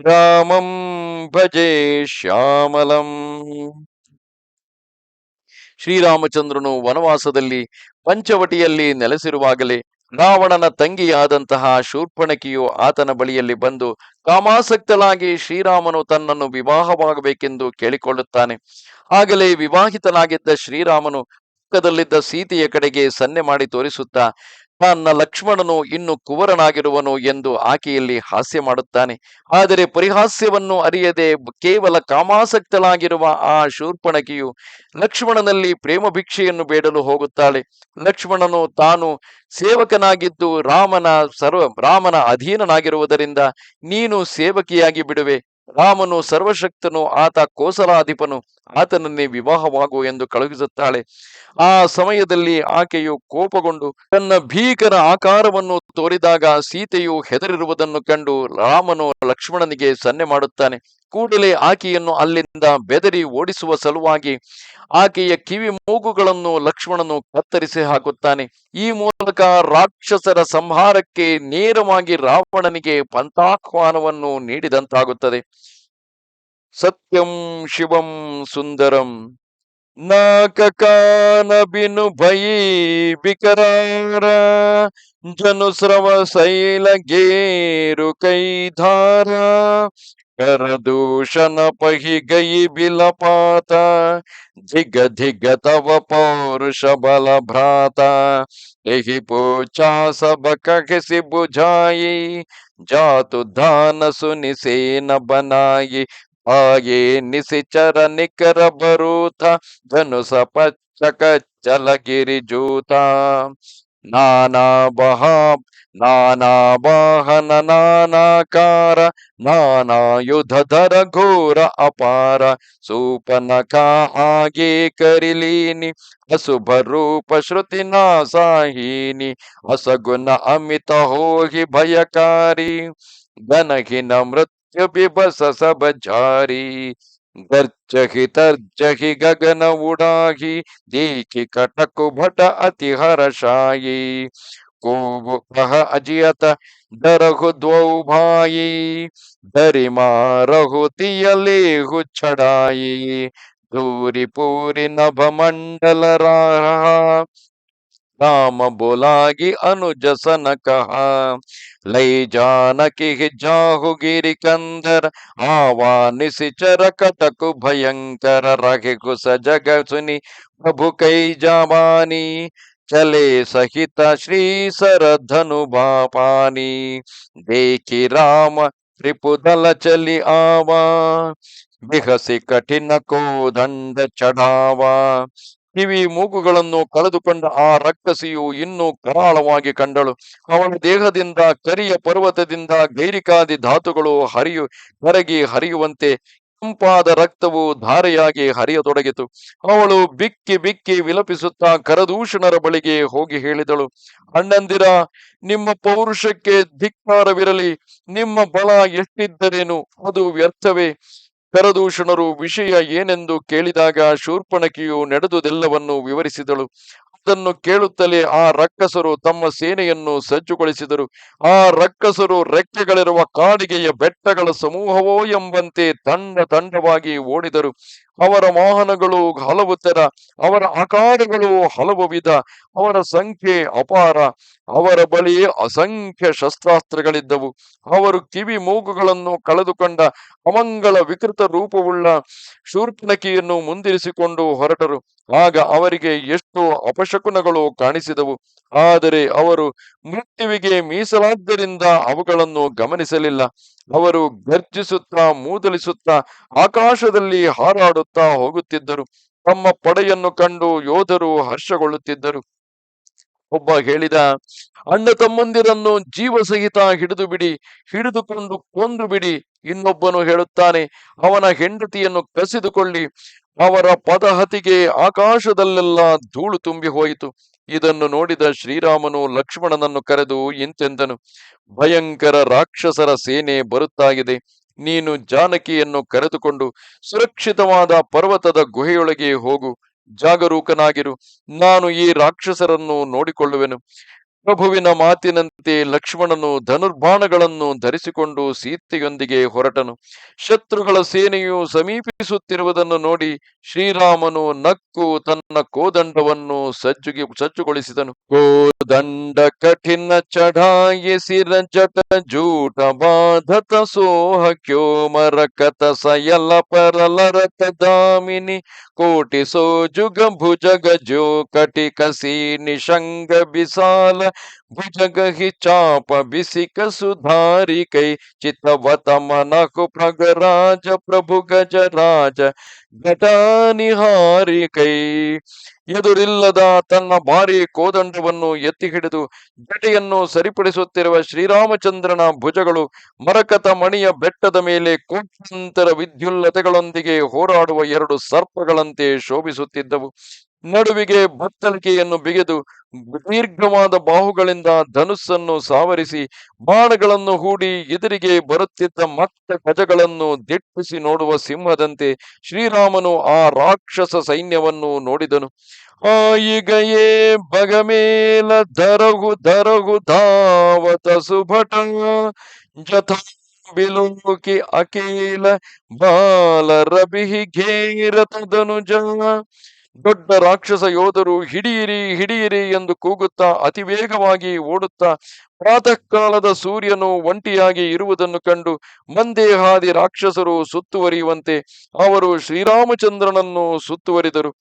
ರಾಮಂ ಭಜೆ ಶ್ಯಾಮಲಂ ಶ್ರೀರಾಮಚಂದ್ರನು ವನವಾಸದಲ್ಲಿ ಪಂಚವಟಿಯಲ್ಲಿ ನೆಲೆಸಿರುವಾಗಲೇ ರಾವಣನ ತಂಗಿಯಾದಂತಹ ಶೂರ್ಪಣಕಿಯು ಆತನ ಬಳಿಯಲ್ಲಿ ಬಂದು ಕಾಮಾಸಕ್ತಳಾಗಿ ಶ್ರೀರಾಮನು ತನ್ನನ್ನು ವಿವಾಹವಾಗಬೇಕೆಂದು ಕೇಳಿಕೊಳ್ಳುತ್ತಾನೆ. ಆಗಲೇ ವಿವಾಹಿತನಾಗಿದ್ದ ಶ್ರೀರಾಮನು ಪಕ್ಕದಲ್ಲಿದ್ದ ಸೀತೆಯ ಕಡೆಗೆ ಸನ್ನೆ ಮಾಡಿ ತೋರಿಸುತ್ತಾ ತನ್ನ ಲಕ್ಷ್ಮಣನು ಇನ್ನು ಕುವರನಾಗಿರುವನು ಎಂದು ಆಕೆಯಲ್ಲಿ ಹಾಸ್ಯ ಮಾಡುತ್ತಾನೆ. ಆದರೆ ಪರಿಹಾಸ್ಯವನ್ನು ಅರಿಯದೆ ಕೇವಲ ಕಾಮಾಸಕ್ತಳಾಗಿರುವ ಆ ಶೂರ್ಪಣಕಿಯು ಲಕ್ಷ್ಮಣನಲ್ಲಿ ಪ್ರೇಮ ಭಿಕ್ಷೆಯನ್ನು ಬೇಡಲು ಹೋಗುತ್ತಾಳೆ. ಲಕ್ಷ್ಮಣನು ತಾನು ಸೇವಕನಾಗಿದ್ದು ರಾಮನ ಸರ್ವ ರಾಮನ ಅಧೀನನಾಗಿರುವುದರಿಂದ ನೀನು ಸೇವಕಿಯಾಗಿ ಬಿಡುವೆ. ರಾಮನು ಸರ್ವಶಕ್ತನು, ಆತ ಕೋಸಲಾಧಿಪನು, ಆತನನ್ನೇ ವಿವಾಹವಾಗು ಎಂದು ಕಳುಹಿಸುತ್ತಾಳೆ. ಆ ಸಮಯದಲ್ಲಿ ಆಕೆಯು ಕೋಪಗೊಂಡು ತನ್ನ ಭೀಕರ ಆಕಾರವನ್ನು ತೋರಿದಾಗ ಸೀತೆಯು ಹೆದರಿರುವುದನ್ನು ಕಂಡು ರಾಮನು ಲಕ್ಷ್ಮಣನಿಗೆ ಸನ್ನೆ ಮಾಡುತ್ತಾನೆ. ಕೂಡಲೇ ಆಕೆಯನ್ನು ಅಲ್ಲಿಂದ ಬೆದರಿ ಓಡಿಸುವ ಸಲುವಾಗಿ ಆಕೆಯ ಕಿವಿ ಮೂಗುಗಳನ್ನು ಲಕ್ಷ್ಮಣನು ಕತ್ತರಿಸಿ ಹಾಕುತ್ತಾನೆ. ಈ ಮೂಲಕ ರಾಕ್ಷಸರ ಸಂಹಾರಕ್ಕೆ ನೇರವಾಗಿ ರಾವಣನಿಗೆ ಪಂಥಾಹ್ವಾನವನ್ನು ನೀಡಿದಂತಾಗುತ್ತದೆ. ಸತ್ಯಂ ಶಿವಂ ಸುಂದರಂ. ना ककान बिनु भई बिकरार, जनु स्रव शैल गेरु कई धारा। कर दूषण पही गई बिलपाता धिग धिग तव पौरुष बल भ्राता। यही पूछा सब कखसी बुझाई, जातु धान सुनि से न बनाई आगे निशिचर निकर भरूथा धनुष पचक चल गिरि जूता नाना बहा, नाना वाहन नानाकार नाना युध धर घोर अपार। सुपनखा आगे करिलीनि अशुभ रूप श्रुति नासाहीनि असगुण अमित हो ही भयकारी गणहीन मृत पिबस सबझारी गगन उड़ाही दीखि कटक भट अति हरशायी कोब कह अजियत दरहु द्वौ भाई दरिमा रहु तियलेहु छड़ाई दूरी पूरी नभ मंडल रहा राम बोलागी अनुजसन कहा लई जानकी जाहु गिरी कंधर, आवा निशर कटक भयंकर। रख जग सुनी, प्रभु कई जावानी, चले सहित श्री सर धनु बापानी। देखी राम, त्रिपुदल चली आवा, बिहसी कठिन को दंड चढ़ावा। ಕಿವಿ ಮೂಗುಗಳನ್ನು ಕಳೆದುಕೊಂಡ ಆ ರಕ್ಕಸಿಯು ಇನ್ನೂ ಕರಾಳವಾಗಿ ಕಂಡಳು. ಅವಳ ದೇಹದಿಂದ, ಕರಿಯ ಪರ್ವತದಿಂದ ಗೈರಿಕಾದಿ ಧಾತುಗಳು ಹರಿಯು, ಕರಗಿ ಹರಿಯುವಂತೆ ಕೆಂಪಾದ ರಕ್ತವು ಧಾರೆಯಾಗಿ ಹರಿಯತೊಡಗಿತು. ಅವಳು ಬಿಕ್ಕಿ ಬಿಕ್ಕಿ ವಿಲಪಿಸುತ್ತಾ ಕರದೂಷಣರ ಬಳಿಗೆ ಹೋಗಿ ಹೇಳಿದಳು, ಅಣ್ಣಂದಿರ, ನಿಮ್ಮ ಪೌರುಷಕ್ಕೆ ಧಿಕ್ಕಾರವಿರಲಿ, ನಿಮ್ಮ ಬಲ ಎಷ್ಟಿದ್ದರೇನು? ಅದು ವ್ಯರ್ಥವೇ? ಕರದೂಷಣರು ವಿಷಯ ಏನೆಂದು ಕೇಳಿದಾಗ ಶೂರ್ಪಣಕಿಯು ನಡೆದುದೆಲ್ಲವನ್ನು ವಿವರಿಸಿದಳು. ಅದನ್ನು ಕೇಳುತ್ತಲೇ ಆ ರಕ್ಕಸರು ತಮ್ಮ ಸೇನೆಯನ್ನು ಸಜ್ಜುಗೊಳಿಸಿದರು. ಆ ರಕ್ಕಸರು ರೆಕ್ಕೆಗಳಿರುವ ಕಾಡಿಗೆಯ ಬೆಟ್ಟಗಳ ಸಮೂಹವೋ ಎಂಬಂತೆ ತಂಡ ತಂಡವಾಗಿ ಓಡಿದರು. ಅವರ ವಾಹನಗಳು ಹಲವು ತರ ಅವರ ಆಕಾರಗಳು ಹಲವು ವಿಧ ಅವರ ಸಂಖ್ಯೆ ಅಪಾರ, ಅವರ ಬಳಿ ಅಸಂಖ್ಯ ಶಸ್ತ್ರಾಸ್ತ್ರಗಳಿದ್ದವು. ಅವರು ಕಿವಿ ಮೂಗುಗಳನ್ನು ಕಳೆದುಕೊಂಡ ಅಮಂಗಳ ವಿಕೃತ ರೂಪವುಳ್ಳ ಶೂರ್ಪಣಕಿಯನ್ನು ಮುಂದಿರಿಸಿಕೊಂಡು ಹೊರಟರು. ಆಗ ಅವರಿಗೆ ಎಷ್ಟು ಅಪಶಕುನಗಳು ಕಾಣಿಸಿದವು. ಆದರೆ ಅವರು ಮೃತ್ಯುವಿಗೆ ಮೀಸಲಾದ್ದರಿಂದ ಅವುಗಳನ್ನು ಗಮನಿಸಲಿಲ್ಲ. ಅವರು ಗರ್ಜಿಸುತ್ತಾ ಮೂದಲಿಸುತ್ತಾ, ಆಕಾಶದಲ್ಲಿ ಹಾರಾಡುತ್ತಾ ಹೋಗುತ್ತಿದ್ದರು. ತಮ್ಮ ಪಡೆಯನ್ನು ಕಂಡು ಯೋಧರು ಹರ್ಷಗೊಳ್ಳುತ್ತಿದ್ದರು. ಒಬ್ಬ ಹೇಳಿದ, ಅಣ್ಣ ತಮ್ಮಂದಿರನ್ನು ಜೀವ ಸಹಿತ ಹಿಡಿದು ಬಿಡಿ ಹಿಡಿದುಕೊಂಡು ಕೊಂದು ಬಿಡಿ ಇನ್ನೊಬ್ಬನು ಹೇಳುತ್ತಾನೆ, ಅವನ ಹೆಂಡತಿಯನ್ನು ಕಸಿದುಕೊಳ್ಳಿ, ಅವರ ಪದಹತಿಗೆ ಆಕಾಶದಲ್ಲೆಲ್ಲ ಧೂಳು ತುಂಬಿ ಹೋಯಿತು. ಇದನ್ನು ನೋಡಿದ ಶ್ರೀರಾಮನು ಲಕ್ಷ್ಮಣನನ್ನು ಕರೆದು ಇಂತೆಂದನು, ಭಯಂಕರ ರಾಕ್ಷಸರ ಸೇನೆ ಬರುತ್ತಾಗಿದೆ. ನೀನು ಜಾನಕಿಯನ್ನು ಕರೆದುಕೊಂಡು ಸುರಕ್ಷಿತವಾದ ಪರ್ವತದ ಗುಹೆಯೊಳಗೆ ಹೋಗು. ಜಾಗರೂಕನಾಗಿರು. ನಾನು ಈ ರಾಕ್ಷಸರನ್ನು ನೋಡಿಕೊಳ್ಳುವೆನು. ಪ್ರಭುವಿನ ಮಾತಿನಂತೆ ಲಕ್ಷ್ಮಣನು ಧನುರ್ಬಾಣಗಳನ್ನು ಧರಿಸಿಕೊಂಡು ಸೀತೆಯೊಂದಿಗೆ ಹೊರಟನು. ಶತ್ರುಗಳ ಸೇನೆಯು ಸಮೀಪಿಸುತ್ತಿರುವುದನ್ನು ನೋಡಿ ಶ್ರೀರಾಮನು ನಕ್ಕು ತನ್ನ ಕೋದಂಡವನ್ನು ಸಜ್ಜುಗೆ, ಸಜ್ಜುಗೊಳಿಸಿದನು. दंड कठिन चढ़ाए सिर जट झूठ बाधत सोह क्यों मरकत सयल पर लरत दामिनी कोटि सो जुग भुजग जो कटि कसी निशंग विशाल भुजग ही चाप बिशिक सुधारी कई चितवत मनक प्रगराज प्रभु गज राज घटा निहारी कई ಎದುರಿಲ್ಲದ ತನ್ನ ಭಾರಿ ಕೋದಂಡವನ್ನು ಎತ್ತಿ ಹಿಡಿದು ಜಟೆಯನ್ನು ಸರಿಪಡಿಸುತ್ತಿರುವ ಶ್ರೀರಾಮಚಂದ್ರನ ಭುಜಗಳು ಮರಕತ ಮಣಿಯ ಬೆಟ್ಟದ ಮೇಲೆ ಕೋಟ್ಯಂತರ ವಿದ್ಯುಲ್ಲತೆಗಳೊಂದಿಗೆ ಹೋರಾಡುವ ಎರಡು ಸರ್ಪಗಳಂತೆ ಶೋಭಿಸುತ್ತಿದ್ದವು. ನಡುವಿಗೆ ಬತ್ತಲಿಕೆಯನ್ನು ಬಿಗೆದು ದೀರ್ಘವಾದ ಬಾಹುಗಳಿಂದ ಧನುಸ್ಸನ್ನು ಸಾವರಿಸಿ ಬಾಣಗಳನ್ನು ಹೂಡಿ ಎದುರಿಗೆ ಬರುತ್ತಿದ್ದ ಮತ್ತ ಗಜಗಳನ್ನು ದಿಟ್ಟಿಸಿ ನೋಡುವ ಸಿಂಹದಂತೆ ಶ್ರೀರಾಮನು ಆ ರಾಕ್ಷಸ ಸೈನ್ಯವನ್ನು ನೋಡಿದನು. ಆಯಿಗಯೇ ಬಗಮೇಲ ದರಗು ದರಗು ಧಾವತ, ಸುಭಟ ಜಥ ಬಿಲೋಕಿ ಅಕೇಲ ಬಾಲ ಘೇರತ ಘೇರತದನುಜ ದೊಡ್ಡ ರಾಕ್ಷಸ ಯೋಧರು ಹಿಡಿಯಿರಿ ಹಿಡಿಯಿರಿ ಎಂದು ಕೂಗುತ್ತಾ ಅತಿ ವೇಗವಾಗಿ ಓಡುತ್ತಾ ಪ್ರಾತಃ ಕಾಲದ ಸೂರ್ಯನು ಒಂಟಿಯಾಗಿ ಇರುವುದನ್ನು ಕಂಡು ಮಂದೇಹಾದಿ ರಾಕ್ಷಸರು ಸುತ್ತುವರಿಯುವಂತೆ ಅವರು ಶ್ರೀರಾಮಚಂದ್ರನನ್ನು ಸುತ್ತುವರಿದರು.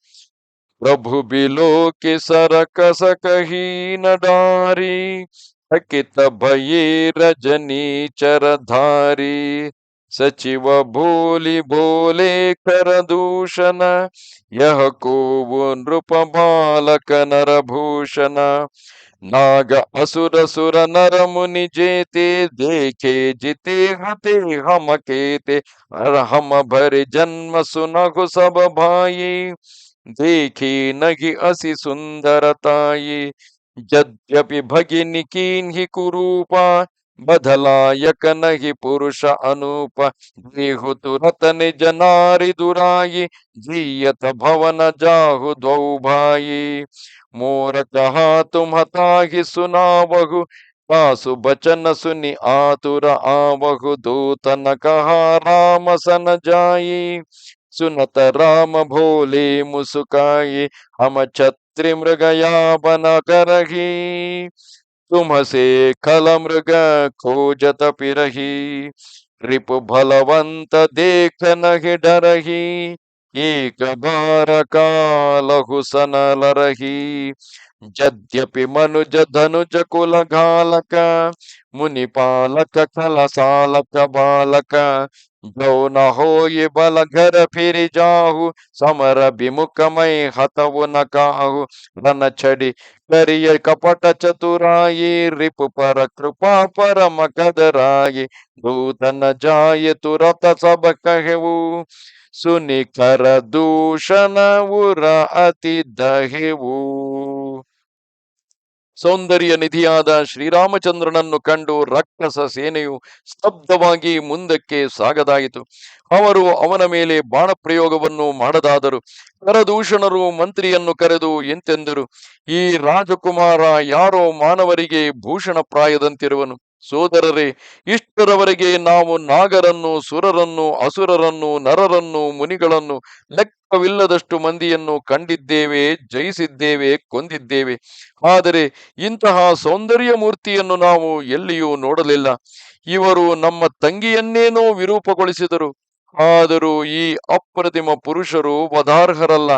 ಪ್ರಭು ಬಿಲೋಕೆ ಸರ ಕಸ ಕಹೀನಡಾರಿ ಅಕಿತ ಭಯೇ ರಜನೀಚರಧಾರಿ ಸಚಿವ ಭೋಲಿ ಭೋಲೆ ಕರದೂಷಣ ಯಹ ಕೋವು ನೃಪ ಬಾಲಕ ನರಭೂಷಣ ನಾಗ ಅಸುರ ಸುರ ನರ ಮುನಿ ಜೇತೆ ದೇಖೆ ಜಿತೆ ಹತೆ ಹಮ ಕೇತೆ ಹಮ ಭರಿ ಜನ್ಮ ಸುನಗು ಸಬ ಭಾಯಿ देखी नगी असि सुंदर ताई यद्यपि भगिनी कीन्हि कुरूपा बदलायक नहि पुरुष अनूप देहु तुरत निज नारी दुराई, जियत भवन जाहु द्वौ भाई। मोर कहा तुम ताहि सुनावहु तासु बचन सुनि आतुर आवहु दूतन कहा राम सन जाई। सुनत राम भोले मुसुकाई, हम छत्री मृगया बन करही। तुम से खल मृग खोजत पिरही, रिपु बलवंत देख नहि डरही, एक बार कालहु सन लरही। यद्यपि मनुज धनुज कुल घालक मुनि पालक खल सालक बालक जो न हो ये बल घर फिर जाहु समर विमुख मई हतव न काहु रन छड़ी करिय कपट चतुराई रिप पर कृपा परम कदराई दूतन जाय तुरत सब कहू सुनिकर दूषण उर अति दहेऊ ಸೌಂದರ್ಯ ನಿಧಿಯಾದ ಶ್ರೀರಾಮಚಂದ್ರನನ್ನು ಕಂಡು ರಕ್ಷಸ ಸೇನೆಯು ಸ್ತಬ್ಧವಾಗಿ ಮುಂದಕ್ಕೆ ಸಾಗದಾಯಿತು. ಅವರು ಅವನ ಮೇಲೆ ಬಾಣ ಪ್ರಯೋಗವನ್ನು ಮಾಡದಾದರು. ಕರದೂಷಣರು ಮಂತ್ರಿಯನ್ನು ಕರೆದು ಎಂತೆಂದರು, ಈ ರಾಜಕುಮಾರ ಯಾರೋ ಮಾನವರಿಗೆ ಭೂಷಣ ಪ್ರಾಯದಂತಿರುವನು. ಸೋದರರೇ, ಇಷ್ಟರವರೆಗೆ ನಾವು ನಾಗರನ್ನು, ಸುರರನ್ನು, ಅಸುರರನ್ನು, ನರರನ್ನು, ಮುನಿಗಳನ್ನು ಲೆಕ್ಕವಿಲ್ಲದಷ್ಟು ಮಂದಿಯನ್ನು ಕಂಡಿದ್ದೇವೆ, ಜಯಿಸಿದ್ದೇವೆ, ಕೊಂದಿದ್ದೇವೆ. ಆದರೆ ಇಂತಹ ಸೌಂದರ್ಯ ಮೂರ್ತಿಯನ್ನು ನಾವು ಎಲ್ಲಿಯೂ ನೋಡಲಿಲ್ಲ. ಇವರು ನಮ್ಮ ತಂಗಿಯನ್ನೇನೋ ವಿರೂಪಗೊಳಿಸಿದರು. ಆದರೂ ಈ ಅಪ್ರತಿಮ ಪುರುಷರು ವಧಾರ್ಹರಲ್ಲ.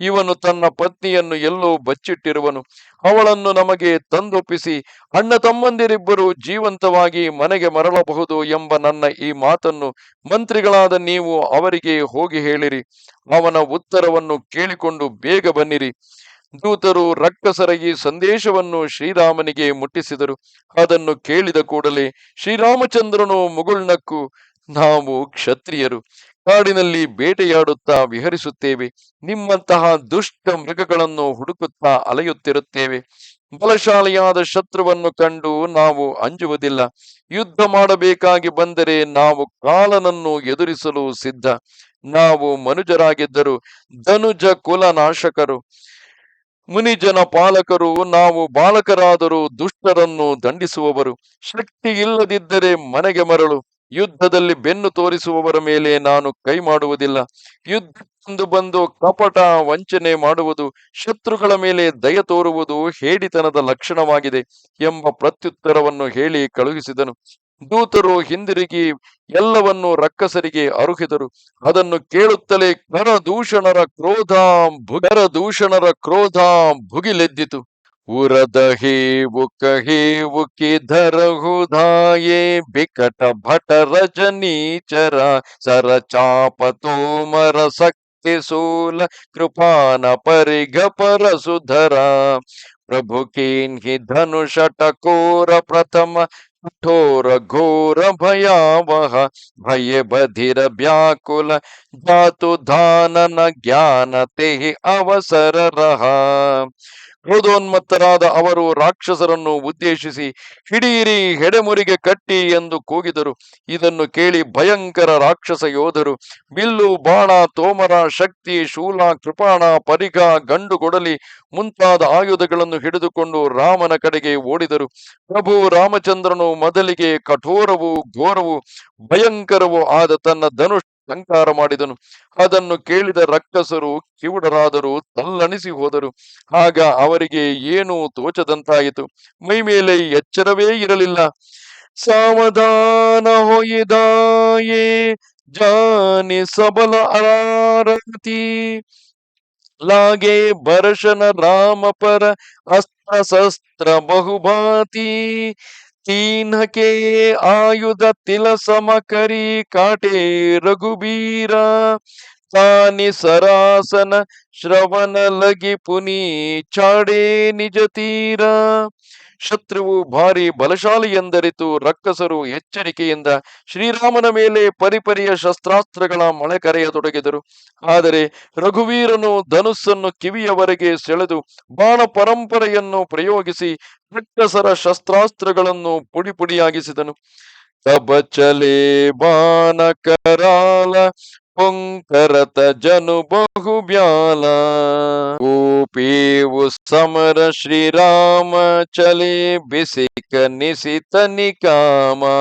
ಇವನು ತನ್ನ ಪತ್ನಿಯನ್ನು ಎಲ್ಲೋ ಬಚ್ಚಿಟ್ಟಿರುವನು. ಅವಳನ್ನು ನಮಗೆ ತಂದೊಪ್ಪಿಸಿ, ಅಣ್ಣ ತಮ್ಮಂದಿರಿಬ್ಬರು ಜೀವಂತವಾಗಿ ಮನೆಗೆ ಮರಳಬಹುದು ಎಂಬ ನನ್ನ ಈ ಮಾತನ್ನು ಮಂತ್ರಿಗಳಾದ ನೀವು ಅವರಿಗೆ ಹೋಗಿ ಹೇಳಿರಿ. ಅವನ ಉತ್ತರವನ್ನು ಕೇಳಿಕೊಂಡು ಬೇಗ ಬನ್ನಿರಿ. ದೂತರು ಈ ಸಂದೇಶವನ್ನು ಶ್ರೀರಾಮನಿಗೆ ಮುಟ್ಟಿಸಿದರು. ಅದನ್ನು ಕೇಳಿದ ಕೂಡಲೇ ಶ್ರೀರಾಮಚಂದ್ರನು ಮುಗುಳ್ನಕ್ಕು ನಾವು ಕ್ಷತ್ರಿಯರು. ಕಾಡಿನಲ್ಲಿ ಬೇಟೆಯಾಡುತ್ತಾ ವಿಹರಿಸುತ್ತೇವೆ. ನಿಮ್ಮಂತಹ ದುಷ್ಟ ಮೃಗಗಳನ್ನು ಹುಡುಕುತ್ತಾ ಅಲೆಯುತ್ತಿರುತ್ತೇವೆ. ಬಲಶಾಲಿಯಾದ ಶತ್ರುವನ್ನು ಕಂಡು ನಾವು ಅಂಜುವುದಿಲ್ಲ. ಯುದ್ಧ ಮಾಡಬೇಕಾಗಿ ಬಂದರೆ ನಾವು ಕಾಲನನ್ನು ಎದುರಿಸಲು ಸಿದ್ಧ. ನಾವು ಮನುಜರಾಗಿದ್ದರು ಧನುಜ ಕುಲ ನಾಶಕರು ಮುನಿಜನ ಪಾಲಕರು, ನಾವು ಬಾಲಕರಾದರೂ ದುಷ್ಟರನ್ನು ದಂಡಿಸುವವರು. ಶಕ್ತಿ ಇಲ್ಲದಿದ್ದರೆ ಮನೆಗೆ ಮರಳು. ಯುದ್ಧದಲ್ಲಿ ಬೆನ್ನು ತೋರಿಸುವವರ ಮೇಲೆ ನಾನು ಕೈ ಮಾಡುವುದಿಲ್ಲ. ಯುದ್ಧ ಬಂದು ಕಪಟ ವಂಚನೆ ಮಾಡುವುದು, ಶತ್ರುಗಳ ಮೇಲೆ ದಯ ತೋರುವುದು ಹೇಡಿತನದ ಲಕ್ಷಣವಾಗಿದೆ ಎಂಬ ಪ್ರತ್ಯುತ್ತರವನ್ನು ಹೇಳಿ ಕಳುಹಿಸಿದನು. ದೂತರು ಹಿಂದಿರುಗಿ ಎಲ್ಲವನ್ನು ರಕ್ಕಸರಿಗೆ ಅರುಹಿದರು. ಅದನ್ನು ಕೇಳುತ್ತಲೇ ಕರದೂಷಣರ ಕ್ರೋಧ ಭುಗರ ದೂಷಣರ ಕ್ರೋಧ ಭುಗಿಲೆದ್ದಿತು. उरदही उकही बिकट भट रजनी चरा सर चाप तोमर शक्ति सूल कृपान परिघ पर सुधरा प्रभु की धनुष टकोर प्रथम कठोर घोर भयावह भय बधिर व्याकुल जातु धान न ज्ञान ते अवसर रहा ಕ್ರೋಧೋನ್ಮತ್ತರಾದ ಅವರು ರಾಕ್ಷಸರನ್ನು ಉದ್ದೇಶಿಸಿ ಹಿಡಿಯಿರಿ ಹೆಡೆಮುರಿಗೆ ಕಟ್ಟಿ ಎಂದು ಕೂಗಿದರು. ಇದನ್ನು ಕೇಳಿ ಭಯಂಕರ ರಾಕ್ಷಸ ಯೋಧರು, ಬಿಲ್ಲು, ಬಾಣ, ತೋಮರ, ಶಕ್ತಿ, ಶೂಲ, ಕೃಪಾಣ ಪರಿಗ ಗಂಡು ಕೊಡಲಿ ಮುಂತಾದ ಆಯುಧಗಳನ್ನು ಹಿಡಿದುಕೊಂಡು ರಾಮನ ಕಡೆಗೆ ಓಡಿದರು. ಪ್ರಭು ರಾಮಚಂದ್ರನು ಮೊದಲಿಗೆ ಕಠೋರವೂ ಘೋರವೂ ಭಯಂಕರವೂ ಆದ ತನ್ನ ಧನುಷ್ ಸಂಕಾರ ಮಾಡಿದನು. ಅದನ್ನು ಕೇಳಿದ ರಕ್ತಸರು ಕಿವುಡರಾದರು ತಲ್ಲಣಿಸಿ ಹೋದರು. ಆಗ ಅವರಿಗೆ ಏನು ತೋಚದಂತಾಯಿತು. ಮೈ ಮೇಲೆ ಎಚ್ಚರವೇ ಇರಲಿಲ್ಲ. ಸಾವಧಾನ ಹೊಯ್ದಾಯೇ, ಜಾನಿ ಸಬಲ ಅರಾರತಿ, ಲಾಗೆ ಬರಶನ ರಾಮಪರ ಅಸ್ತ್ರ ಶಸ್ತ್ರ ಬಹುಭಾತಿ ತೀನ್ के ಆಯುಧ ತಿಲ ಸಮಕರಿ ಕಾಟೆ ರಘುಬೀರ. ತಾನಿ ಸರಾಸನ ಶ್ರವಣ ಲಗಿ ಪುನಿ ಚಾಡೆ ನಿಜ ತೀರ. ಶತ್ರುವು ಭಾರಿ ಬಲಶಾಲಿ ಎಂದರಿತು ರಕ್ಕಸರು ಎಚ್ಚರಿಕೆಯಿಂದ ಶ್ರೀರಾಮನ ಮೇಲೆ ಪರಿಪರಿಯ ಶಸ್ತ್ರಾಸ್ತ್ರಗಳ ಮಳೆ ಕರೆಯತೊಡಗಿದರು. ಆದರೆ ರಘುವೀರನು ಧನುಸ್ಸನ್ನು ಕಿವಿಯವರೆಗೆ ಸೆಳೆದು ಬಾಣ ಪರಂಪರೆಯನ್ನು ಪ್ರಯೋಗಿಸಿ ರಕ್ಕಸರ ಶಸ್ತ್ರಾಸ್ತ್ರಗಳನ್ನು ಪುಡಿ ಪುಡಿಯಾಗಿಸಿದನು. ಕಬಚಲೆ ಬಾಣ ಕರಾಲ जनु बहु ब्याला गोपी वो समर श्री राम चले बिशिक निशित निकामा।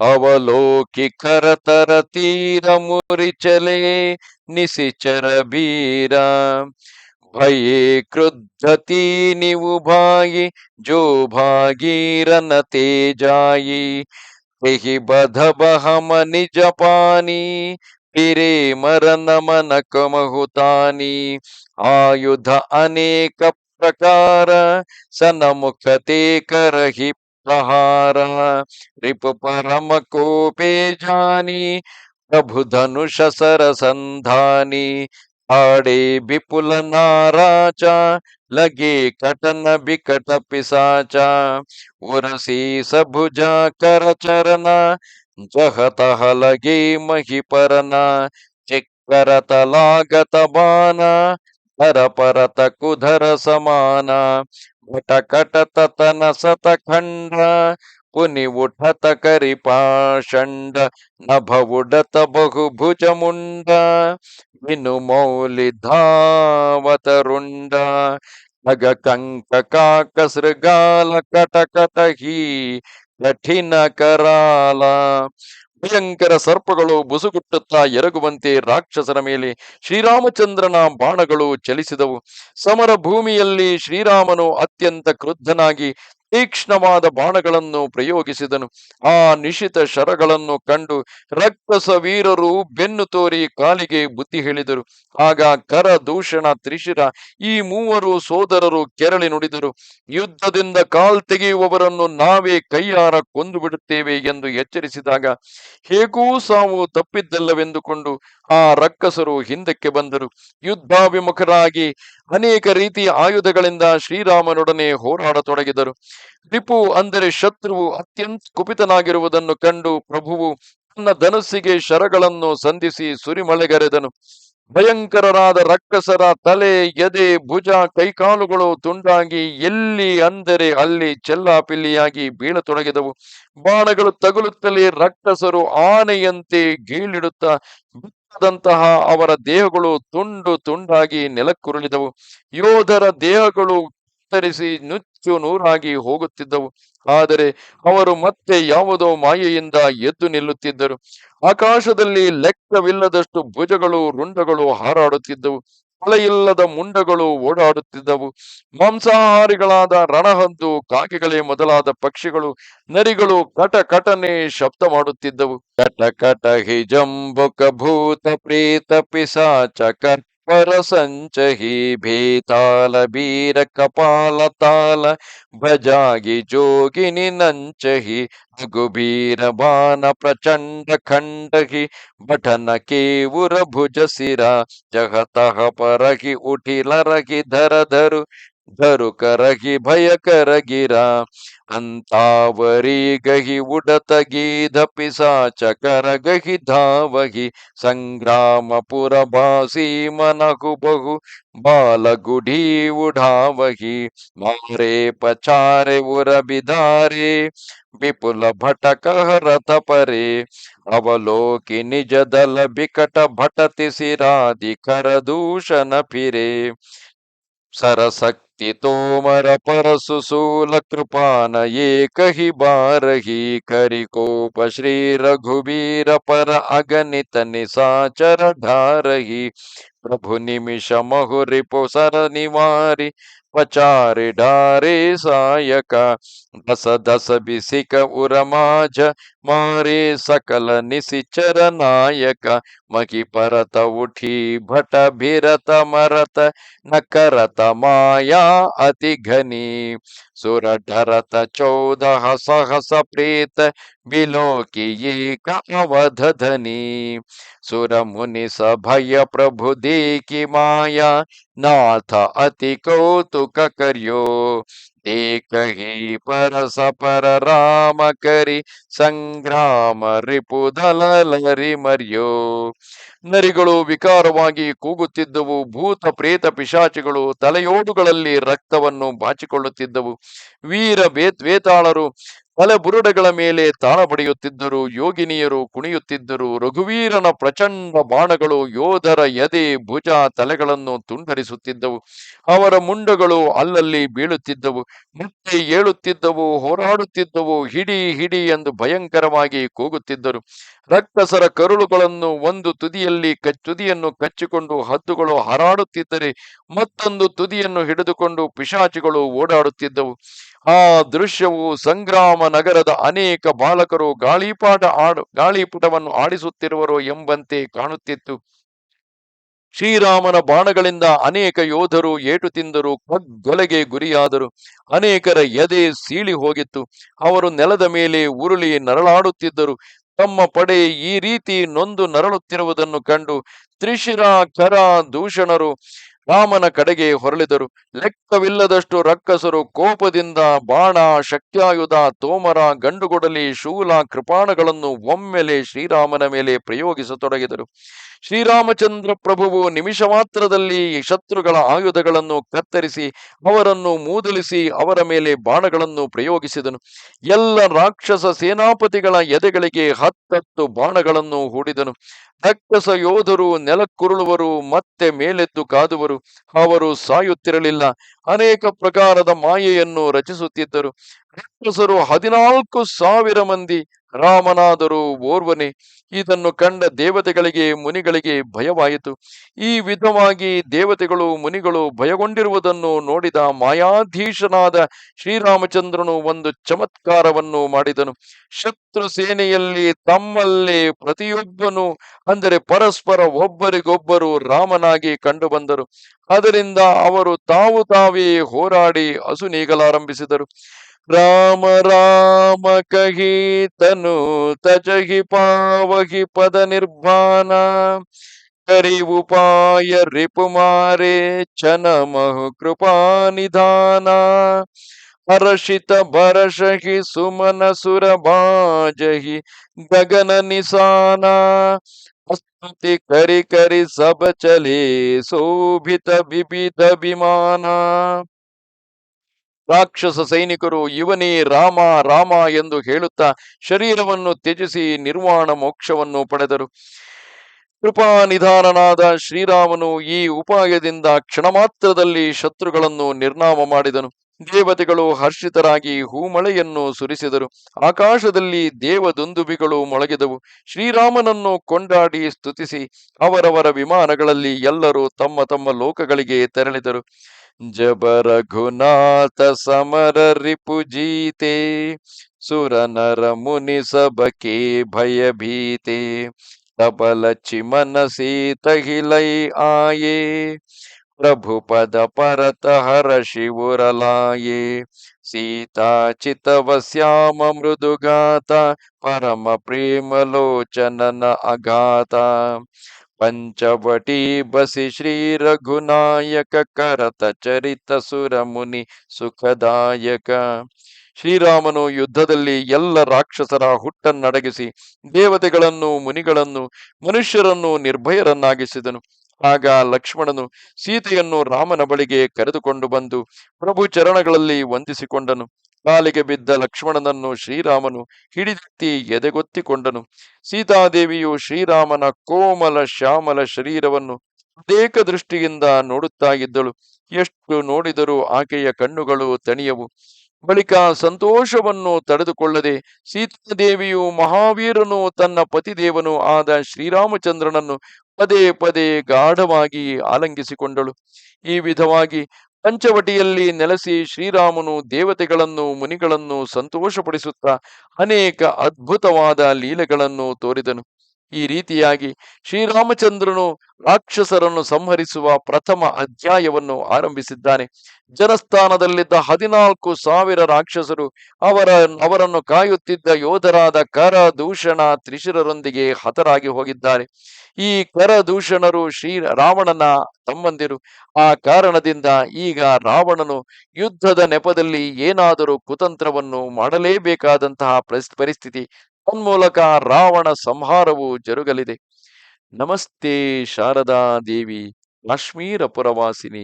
अवलोकि करतर तीर मुरी चले निशिचर बीरा भये क्रुद्धति निवु भागी जो भागीरन ते जायी बहम निज पानी, फिरे मरन मन कमहुतानी। आयुध अनेक प्रकार सनमुख ते करहि प्रहार। रिपु परम कोपे जानी प्रभु धनुष सर संधानी आड़े विपुल नाराचा ಲಗಿ ಕಟನ ಬಿಕಟ ಪಿಸಾಚ ಉರಸಿ ಸಭುಜ ಕರಚರನ ಜಹತಃ ಲಗಿ ಮಹಿಪರನ ಚಿಕ್ಕರತ ಲಾಗತ ಬಾನ ಪರಪರತ ಕುಧರ ಸಮಾನ ತತನ ಸತ ಖಂಡ ಕುನಿ ಉಠತ ಕರಿ ಪಾಷಂಡ ನಭ ಉಡತ ಬಹುಭುಜ ಮುಂಡ नभ उडत बहुभुज मुंड विनु मौलि धावत रुंड खग कंक काक सृगाल ಕಟಕಟ ಹೀ ಕಠಿಣ ಕರಾಲ ಭಯಂಕರ ಸರ್ಪಗಳು ಬುಸುಗುಟ್ಟುತ್ತಾ ಎರಗುವಂತೆ ರಾಕ್ಷಸರ ಮೇಲೆ ಶ್ರೀರಾಮಚಂದ್ರನ ಬಾಣಗಳು ಚಲಿಸಿದವು ಸಮರ ಭೂಮಿಯಲ್ಲಿ ಶ್ರೀರಾಮನು ಅತ್ಯಂತ ಕ್ರುದ್ಧನಾಗಿ ತೀಕ್ಷ್ಣವಾದ ಬಾಣಗಳನ್ನು ಪ್ರಯೋಗಿಸಿದನು. ಆ ನಿಶಿತ ಶರಗಳನ್ನು ಕಂಡು ರಕ್ತಸ ವೀರರು ಬೆನ್ನು ತೋರಿ ಕಾಲಿಗೆ ಬುದ್ಧಿ ಹೇಳಿದರು. ಆಗ ಕರ, ದೂಷಣ, ತ್ರಿಶಿರ ಈ ಮೂವರು ಸೋದರರು ಕೆರಳಿ ನುಡಿದರು. ಯುದ್ಧದಿಂದ ಕಾಲ್ ತೆಗೆಯುವವರನ್ನು ನಾವೇ ಕೈಯಾರ ಕೊಂದು ಬಿಡುತ್ತೇವೆ ಎಂದು ಎಚ್ಚರಿಸಿದಾಗ ಹೇಗೂ ಸಾವು ತಪ್ಪಿದ್ದಲ್ಲವೆಂದುಕೊಂಡು ಆ ರಕ್ಕಸರು ಹಿಂದಕ್ಕೆ ಬಂದರು. ಯುದ್ಧಾಭಿಮುಖರಾಗಿ ಅನೇಕ ರೀತಿಯ ಆಯುಧಗಳಿಂದ ಶ್ರೀರಾಮನೊಡನೆ ಹೋರಾಡತೊಡಗಿದರು. ರಿಪು ಅಂದರೆ ಶತ್ರುವು ಅತ್ಯಂತ ಕುಪಿತನಾಗಿರುವುದನ್ನು ಕಂಡು ಪ್ರಭುವು ತನ್ನ ಧನಸ್ಸಿಗೆ ಶರಗಳನ್ನು ಸಂಧಿಸಿ ಸುರಿಮಳೆಗರೆದನು. ಭಯಂಕರರಾದ ರಕ್ಕಸರ ತಲೆ, ಎದೆ, ಭುಜ, ಕೈಕಾಲುಗಳು ತುಂಡಾಗಿ ಎಲ್ಲಿ ಅಂದರೆ ಅಲ್ಲಿ ಚೆಲ್ಲಾಪಿಲ್ಲಿಯಾಗಿ ಬೀಳತೊಡಗಿದವು. ಬಾಣಗಳು ತಗುಲುತ್ತಲೇ ರಕ್ಕಸರು ಆನೆಯಂತೆ ಗೀಳಿಡುತ್ತಾ ಬಿತ್ತದಂತಹ ಅವರ ದೇಹಗಳು ತುಂಡು ತುಂಡಾಗಿ ನೆಲಕ್ಕುರುಳಿದವು. ಯೋಧರ ದೇಹಗಳು ಕತ್ತರಿಸಿ ನುಚ್ಚು ನೂರಾಗಿ ಹೋಗುತ್ತಿದ್ದವು. ಆದರೆ ಅವರು ಮತ್ತೆ ಯಾವುದೋ ಮಾಯೆಯಿಂದ ಎದ್ದು ನಿಲ್ಲುತ್ತಿದ್ದರು. ಆಕಾಶದಲ್ಲಿ ಲೆಕ್ಕವಿಲ್ಲದಷ್ಟು ಭುಜಗಳು, ರುಂಡಗಳು ಹಾರಾಡುತ್ತಿದ್ದವು. ತಲೆಯಿಲ್ಲದ ಮುಂಡಗಳು ಓಡಾಡುತ್ತಿದ್ದವು. ಮಾಂಸಾಹಾರಿಗಳಾದ ರಣಹದ್ದು ಕಾಕೆಗಳೇ ಮೊದಲಾದ ಪಕ್ಷಿಗಳು, ನರಿಗಳು ಕಟ ಕಟನೆ ಶಬ್ದ ಮಾಡುತ್ತಿದ್ದವು. ಕಟ ಕಟ ಹಿಜಂಬುಕ ಭೂತ ಪ್ರೇತ ಪಿಸಾಚ परसंचही भीताल बीर कपाल ताल भजागी जोगिनी नंचही रघुबीर बान प्रचंड खंडही भटन केवुर भुज सिरा जगत परहि उठी लर धर धरु ಧರು ಕರಹಿ ಭಯ ಕರಗಿರ, ಅಂತಾವರಿ ಗಹಿ ಉಡತ ಗೀಧ ಪಿಸಾಚ ಕರಗಹಿ ಧಾವಹಿ ಸಂಗ್ರಾಮ ಪುರ ಭಾಸಿ ಮನಹು ಬಹು ಬಾಲಗುಢಿ ಉಢಾವಹಿ, ಮಾರೆ ಪಚಾರೆ ಉರ ಬಿದಾರೆ ವಿಪುಲ ಭಟಕ ರಥ ಪರೆ, ಅವಲೋಕಿ ನಿಜದಲ ಬಿಕಟ ಭಟತಿ ಸಿರಾದಿ ಕರದೂಷಣ भक्ति तोमर पर सुसूल कृपान ये कही बारही करिकोप श्री रघुबीर पर अगणित निशाचर धारही प्रभु निमिष महु रिपो सर निवारी पचारि डारे सायका। दस दस बिशिक उरमाज मारे सकल निशिचर नायक मकी परत उठी भट भीरत मरत, न करत माया अति घनी। सुर ढरत चौदह सहस प्रीत बिलो की ये अवध धनी। सुर मुनि सभय प्रभु दे की माया, नाथ अति कौतुक करियो। ಏಕಹಿ ಪರಸ ಪರ ರಾಮ ಕರಿ ಸಂಗ್ರಾಮ ರಿಪುದಲರಿ ಮರ್ಯೋ. ನರಿಗಳು ವಿಕಾರವಾಗಿ ಕೂಗುತ್ತಿದ್ದವು, ಭೂತ ಪ್ರೇತ ಪಿಶಾಚಿಗಳು ತಲೆಯೋಡುಗಳಲ್ಲಿ ರಕ್ತವನ್ನು ಬಾಚಿಕೊಳ್ಳುತ್ತಿದ್ದವು. ವೀರ ಬೇತ್ ವೇತಾಳರು ತಲೆ ಬುರುಡೆಗಳ ಮೇಲೆ ತಾಣ ಬಡಿಯುತ್ತಿದ್ದರು, ಯೋಗಿನಿಯರು ಕುಣಿಯುತ್ತಿದ್ದರು, ರಘುವೀರನ ಪ್ರಚಂಡ ಬಾಣಗಳು ಯೋಧರ ಎದೆ ಭುಜ ತಲೆಗಳನ್ನು ತುಂಡರಿಸುತ್ತಿದ್ದವು. ಅವರ ಮುಂಡಗಳು ಅಲ್ಲಲ್ಲಿ ಬೀಳುತ್ತಿದ್ದವು, ಮತ್ತೆ ಏಳುತ್ತಿದ್ದವು, ಹೋರಾಡುತ್ತಿದ್ದವು, ಹಿಡಿ ಹಿಡಿ ಎಂದು ಭಯಂಕರವಾಗಿ ಕೂಗುತ್ತಿದ್ದರು. ರಕ್ತಸರ ಕರುಳುಗಳನ್ನು ಒಂದು ತುದಿಯಲ್ಲಿ ತುದಿಯನ್ನು ಕಚ್ಚಿಕೊಂಡು ಹದ್ದುಗಳು ಹಾರಾಡುತ್ತಿದ್ದರೆ ಮತ್ತೊಂದು ತುದಿಯನ್ನು ಹಿಡಿದುಕೊಂಡು ಪಿಶಾಚಿಗಳು ಓಡಾಡುತ್ತಿದ್ದವು. ಆ ದೃಶ್ಯವು ಸಂಗ್ರಾಮ ನಗರದ ಅನೇಕ ಬಾಲಕರು ಗಾಳಿಪಾಟ ಆಡು, ಗಾಳಿಪುಟವನ್ನು ಆಡಿಸುತ್ತಿರುವರು ಎಂಬಂತೆ ಕಾಣುತ್ತಿತ್ತು. ಶ್ರೀರಾಮನ ಬಾಣಗಳಿಂದ ಅನೇಕ ಯೋಧರು ಏಟು ತಿಂದರು ಕಗ್ಗೊಲೆಗೆ ಗುರಿಯಾದರು. ಅನೇಕರ ಎದೆ ಸೀಳಿ ಹೋಗಿತ್ತು. ಅವರು ನೆಲದ ಮೇಲೆ ಉರುಳಿ ನರಳಾಡುತ್ತಿದ್ದರು. ತಮ್ಮ ಪಡೆ ಈ ರೀತಿ ನೊಂದು ನರಳುತ್ತಿರುವುದನ್ನು ಕಂಡು ತ್ರಿಶಿರ ಕರ ದೂಷಣರು ರಾಮನ ಕಡೆಗೆ ಹೊರಳಿದರು. ಲೆಕ್ಕವಿಲ್ಲದಷ್ಟು ರಕ್ಕಸರು ಕೋಪದಿಂದ ಬಾಣ, ಶಕ್ತ್ಯಾಯುಧ, ತೋಮರ, ಗಂಡುಗೊಡಲಿ, ಶೂಲ, ಕೃಪಾಣಗಳನ್ನು ಒಮ್ಮೆಲೆ ಶ್ರೀರಾಮನ ಮೇಲೆ ಪ್ರಯೋಗಿಸತೊಡಗಿದರು. ಶ್ರೀರಾಮಚಂದ್ರ ಪ್ರಭುವು ನಿಮಿಷ ಮಾತ್ರದಲ್ಲಿ ಶತ್ರುಗಳ ಆಯುಧಗಳನ್ನು ಕತ್ತರಿಸಿ, ಅವರನ್ನು ಮೂದಲಿಸಿ, ಅವರ ಮೇಲೆ ಬಾಣಗಳನ್ನು ಪ್ರಯೋಗಿಸಿದನು. ಎಲ್ಲ ರಾಕ್ಷಸ ಸೇನಾಪತಿಗಳ ಎದೆಗಳಿಗೆ ಹತ್ತತ್ತು ಬಾಣಗಳನ್ನು ಹೂಡಿದನು. ರಕ್ಷಸ ಯೋಧರು ನೆಲಕ್ಕುರುಳುವರು, ಮತ್ತೆ ಮೇಲೆದ್ದು ಕಾದುವರು. ಅವರು ಸಾಯುತ್ತಿರಲಿಲ್ಲ. ಅನೇಕ ಪ್ರಕಾರದ ಮಾಯೆಯನ್ನು ರಚಿಸುತ್ತಿದ್ದರು. ರಾಕ್ಷಸರು ಹದಿನಾಲ್ಕು ಸಾವಿರ ಮಂದಿ, ರಾಮನಾದರೂ ಓರ್ವನೇ. ಇದನ್ನು ಕಂಡ ದೇವತೆಗಳಿಗೆ, ಮುನಿಗಳಿಗೆ ಭಯವಾಯಿತು. ಈ ವಿಧವಾಗಿ ದೇವತೆಗಳು, ಮುನಿಗಳು ಭಯಗೊಂಡಿರುವುದನ್ನು ನೋಡಿದ ಮಾಯಾಧೀಶನಾದ ಶ್ರೀರಾಮಚಂದ್ರನು ಒಂದು ಚಮತ್ಕಾರವನ್ನು ಮಾಡಿದನು. ಶತ್ರು ಸೇನೆಯಲ್ಲಿ ತಮ್ಮಲ್ಲಿ ಪ್ರತಿಯೊಬ್ಬನು, ಅಂದರೆ ಪರಸ್ಪರ ಒಬ್ಬರಿಗೊಬ್ಬರು ರಾಮನಾಗಿ ಕಂಡುಬಂದರು. ಅದರಿಂದ ಅವರು ತಾವು ತಾವೇ ಹೋರಾಡಿ ಅಸುನೀಗಲಾರಂಭಿಸಿದರು. राम राम कही तनु तजहि पावहि पद निर्भान करी उपाय रिपुमारे चन नमः कृपा निधान। हर्षित भरषहि सुमन सुर भाजहि गगन निशाना। हस्ति करी करी सब चले शोभित विविध विमाना। ರಾಕ್ಷಸ ಸೈನಿಕರು ಇವನೇ ರಾಮ ರಾಮ ಎಂದು ಹೇಳುತ್ತಾ ಶರೀರವನ್ನು ತ್ಯಜಿಸಿ ನಿರ್ವಾಣ ಮೋಕ್ಷವನ್ನು ಪಡೆದರು. ಕೃಪಾ ನಿಧಾನನಾದ ಶ್ರೀರಾಮನು ಈ ಉಪಾಯದಿಂದ ಕ್ಷಣ ಮಾತ್ರದಲ್ಲಿ ಶತ್ರುಗಳನ್ನು ನಿರ್ನಾಮ ಮಾಡಿದನು. ದೇವತೆಗಳು ಹರ್ಷಿತರಾಗಿ ಹೂಮಳೆಯನ್ನು ಸುರಿಸಿದರು. ಆಕಾಶದಲ್ಲಿ ದೇವದುಂದುಬಿಗಳು ಮೊಳಗಿದವು. ಶ್ರೀರಾಮನನ್ನು ಕೊಂಡಾಡಿ ಸ್ತುತಿಸಿ ಅವರವರ ವಿಮಾನಗಳಲ್ಲಿ ಎಲ್ಲರೂ ತಮ್ಮ ತಮ್ಮ ಲೋಕಗಳಿಗೆ ತೆರಳಿದರು. ಜಬ ರಘುನಾಥ ಸಮರ ರಿಪುಜೀತೆ ಸುರನರ ಮುನಿ ಸಬಕೆ ಭಯಭೀತೆ ತಬಲ ಚಿಮನ ಸೀತಹಿಲೈ ಆಯೇ, ಪ್ರಭು ಪದ ಪರತ ಹರ ಶಿವುರಲಾಯೇ ಸೀತಾ ಚಿತವ ಶ್ಯಾಮ ಮೃದುಗಾತ ಪರಮ ಪ್ರೇಮ ಲೋಚನನ ಅಘಾತ ಪಂಚವಟಿ ಬಸಿ ಶ್ರೀ ರಘುನಾಯಕ ಕರತ ಚರಿತ ಸುರ ಮುನಿ ಸುಖದಾಯಕ. ಶ್ರೀರಾಮನು ಯುದ್ಧದಲ್ಲಿ ಎಲ್ಲ ರಾಕ್ಷಸರ ಹುಟ್ಟನ್ನಡಗಿಸಿ ದೇವತೆಗಳನ್ನು, ಮುನಿಗಳನ್ನು, ಮನುಷ್ಯರನ್ನು ನಿರ್ಭಯರನ್ನಾಗಿಸಿದನು. ಆಗ ಲಕ್ಷ್ಮಣನು ಸೀತೆಯನ್ನು ರಾಮನ ಬಳಿಗೆ ಕರೆದುಕೊಂಡು ಬಂದು ಪ್ರಭು ಚರಣಗಳಲ್ಲಿ ವಂದಿಸಿಕೊಂಡನು. ಕಾಲಿಗೆ ಬಿದ್ದ ಲಕ್ಷ್ಮಣನನ್ನು ಶ್ರೀರಾಮನು ಹಿಡಿದೆತ್ತಿ ಎದೆಗೊತ್ತಿಕೊಂಡನು. ಸೀತಾದೇವಿಯು ಶ್ರೀರಾಮನ ಕೋಮಲ ಶ್ಯಾಮಲ ಶರೀರವನ್ನು ಅನೇಕ ದೃಷ್ಟಿಯಿಂದ ನೋಡುತ್ತಾ ಇದ್ದಳು. ಎಷ್ಟು ನೋಡಿದರೂ ಆಕೆಯ ಕಣ್ಣುಗಳು ತಣಿಯವು. ಬಳಿಕ ಸಂತೋಷವನ್ನು ತಡೆದುಕೊಳ್ಳದೆ ಸೀತಾದೇವಿಯು ಮಹಾವೀರನು ತನ್ನ ಪತಿದೇವನು ಆದ ಶ್ರೀರಾಮಚಂದ್ರನನ್ನು ಪದೇ ಪದೇ ಗಾಢವಾಗಿ ಆಲಂಗಿಸಿಕೊಂಡಳು. ಈ ವಿಧವಾಗಿ ಪಂಚವಟಿಯಲ್ಲಿ ನೆಲೆಸಿ ಶ್ರೀರಾಮನು ದೇವತೆಗಳನ್ನು ಮುನಿಗಳನ್ನು ಸಂತೋಷಪಡಿಸುತ್ತಾ ಅನೇಕ ಅದ್ಭುತವಾದ ಲೀಲೆಗಳನ್ನು ತೋರಿದನು. ಈ ರೀತಿಯಾಗಿ ಶ್ರೀರಾಮಚಂದ್ರನು ರಾಕ್ಷಸರನ್ನು ಸಂಹರಿಸುವ ಪ್ರಥಮ ಅಧ್ಯಾಯವನ್ನು ಆರಂಭಿಸಿದ್ದಾನೆ. ಜನಸ್ಥಾನದಲ್ಲಿದ್ದ ಹದಿನಾಲ್ಕು ಸಾವಿರ ರಾಕ್ಷಸರು ಅವರ, ಅವರನ್ನು ಕಾಯುತ್ತಿದ್ದ ಯೋಧರಾದ ಕರ ದೂಷಣ ತ್ರಿಶಿರರೊಂದಿಗೆ ಹತರಾಗಿ ಹೋಗಿದ್ದಾರೆ. ಈ ಕರ ದೂಷಣರು ಶ್ರೀ ರಾವಣನ ತಮ್ಮಂದಿರು. ಆ ಕಾರಣದಿಂದ ಈಗ ರಾವಣನು ಯುದ್ಧದ ನೆಪದಲ್ಲಿ ಏನಾದರೂ ಕುತಂತ್ರವನ್ನು ಮಾಡಲೇಬೇಕಾದಂತಹ ಪರಿಸ್- ಪರಿಸ್ಥಿತಿ ತನ್ಮೂಲಕ ರಾವಣ ಸಂಹಾರವು ಜರುಗಲಿದೆ ನಮಸ್ತೆ ಶಾರದಾ ದೇವಿ ಕಾಶ್ಮೀರ ಪುರವಾಸಿನಿ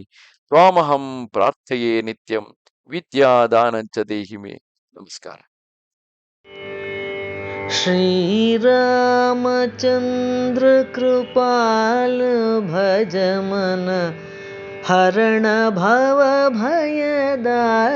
ತ್ವಾಮಹಂ ಪ್ರಾರ್ಥಯೇ ನಿತ್ಯಂ ವಿದ್ಯಾದಾನಂಚ ದೇಹಿಮೆ ನಮಸ್ಕಾರ श्रीरामचन्द्र कृपाल भज मन हरण भव भयदारुणं